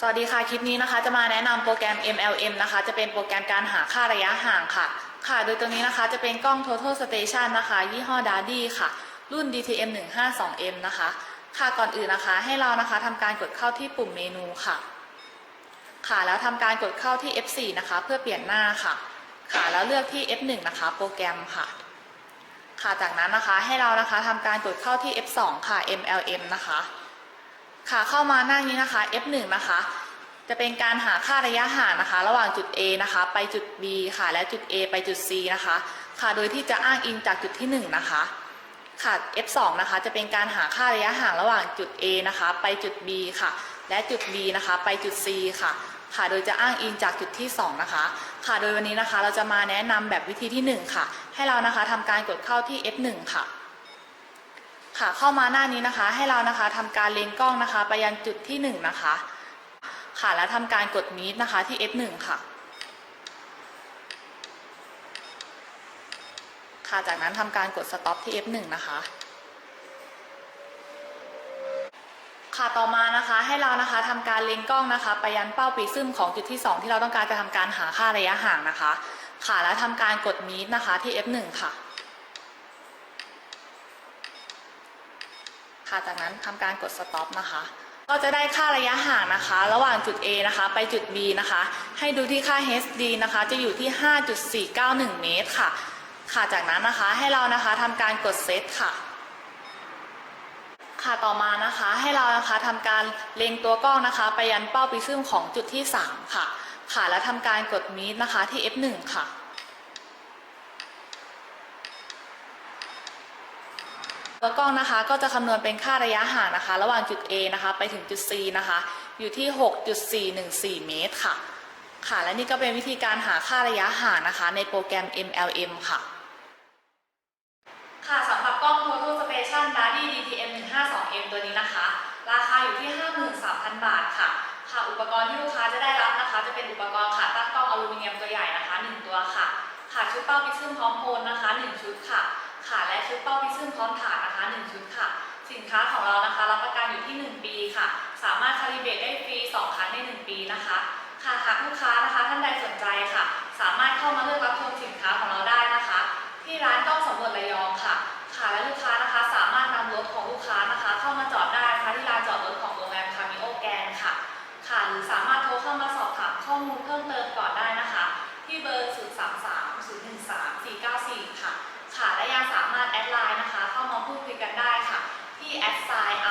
สวัสดีค่ะ คลิปนี้นะคะ จะมาแนะนำโปรแกรม MLM นะคะ จะเป็นโปรแกรมการหาค่าระยะห่างค่ะ ค่ะ โดยตัวนี้นะคะจะเป็นกล้อง Total Station นะคะ ยี่ห้อ Dardy ค่ะ รุ่น DTM 152M นะคะ ค่ะ ก่อนอื่นนะคะ ให้เรานะคะทำการกดเข้าที่ปุ่มเมนูค่ะ ค่ะ แล้วทำการกดเข้าที่ F4 นะคะ เพื่อเปลี่ยนหน้าค่ะ ค่ะ แล้วเลือกที่ F1 นะคะ โปรแกรมค่ะ ค่ะ จากนั้นนะคะ ให้เรานะคะทำการกดเข้าที่ F2 ค่ะ MLM นะคะ ค่ะเข้ามาหน้านี้นะคะ F1 นะคะ จะเป็นการหาค่าระยะห่างนะคะ ระหว่างจุด A นะคะ ไปจุด B ค่ะ และจุด A ไปจุด C นะคะ ค่ะโดยที่จะอ้างอิงจากจุดที่ 1 นะคะค่ะ F2 นะคะ จะเป็นการหาค่าระยะห่างระหว่างจุด A นะคะ ไปจุด B ค่ะ และจุด B นะคะ ไปจุด C ค่ะ ค่ะ โดยจะอ้างอิงจากจุดที่ 2 นะคะ ค่ะ โดยวันนี้นะคะ เราจะมาแนะนำแบบวิธีที่ 1 ค่ะ ให้เรานะคะทำการกดเข้าที่ F1 ค่ะ ค่ะ เข้ามาหน้านี้นะคะ ให้เรานะคะทำการเล็งกล้องนะคะ ไปยังจุดที่ 1 นะคะ ค่ะแล้วทำการกดมีดนะคะที่ F1 ค่ะ ค่ะจากนั้นทำการกด stop ที่ F1 นะคะค่ะต่อมานะคะให้เรานะคะทำการเล็งกล้องนะคะ ไปยันเป้าปีซึมของจุดที่ 2 ที่เราต้องการจะทำการหาค่าระยะห่างนะคะ ค่ะแล้วทำการกดมีดนะคะที่ F1 ค่ะ ค่ะ จากนั้นทำการกด stop นะคะ ก็จะได้ค่าระยะห่างนะคะ ระหว่างจุด A นะคะ ไปจุด B นะคะ ให้ดูที่ค่า HD นะคะ จะอยู่ที่ 5.491 เมตรค่ะ ค่ะจากนั้นนะคะให้เรานะคะทำการกดเซตค่ะค่ะต่อมานะคะให้เรานะคะทำการเล็งตัวกล้องนะคะ ไปยันเป้าปิซึมของจุดที่ 3 ค่ะ ค่ะแล้วทำการกดมีดนะคะที่ F1 ค่ะ ตัวกล้องนะคะก็จะคำนวณเป็นค่าระยะห่างนะคะ ระหว่างจุด A นะคะ ไปถึงจุด C นะคะ อยู่ที่ 6.414 เมตรค่ะ ค่ะ และนี่ก็เป็นวิธีการหาค่าระยะห่างนะคะ ในโปรแกรม MLM ค่ะ ค่ะสำหรับกล้อง Total Station Dardy DTM 152M ตัวนี้นะคะ ราคาอยู่ที่ 53,000 บาทค่ะ ค่ะ อุปกรณ์ที่ลูกค้าจะได้รับนะคะ จะเป็นอุปกรณ์ค่ะตั้งกล้องอลูมิเนียมตัวใหญ่นะคะ 1 ตัวค่ะ ค่ะชุดเป้าพิซึมพร้อมโพลนะคะ 1 ชุดค่ะ ค่ะและชุดเป้าพิซึมพร้อมฐานนะคะ 1 ชุดค่ะ สินค้าของเรานะคะรับประกันอยู่ที่ 1 ปีค่ะ สามารถคาลิเบตได้ฟรี 2 ครั้งใน 1 ปีนะคะค่ะหากลูกค้านะคะท่านใดสนใจค่ะ สามารถเข้ามาเลือกรับชมสินค้าของเราได้นะคะ ที่ร้านกล้องสำรวจระยองค่ะ ค่ะและลูกค้านะคะสามารถนำรถของลูกค้านะคะ เข้ามาจอดได้นะคะที่ลานจอดรถของโรงแรมคามิโอแกนค่ะค่ะหรือสามารถโทรเข้ามาสอบถามข้อมูลเพิ่มเติมก่อนได้นะคะ ที่เบอร์ 0 3 3 0 1 3 4 9 4 ค่ะค่ะและยังสามารถแอดไลน์ นะคะ เข้ามาพูดคุย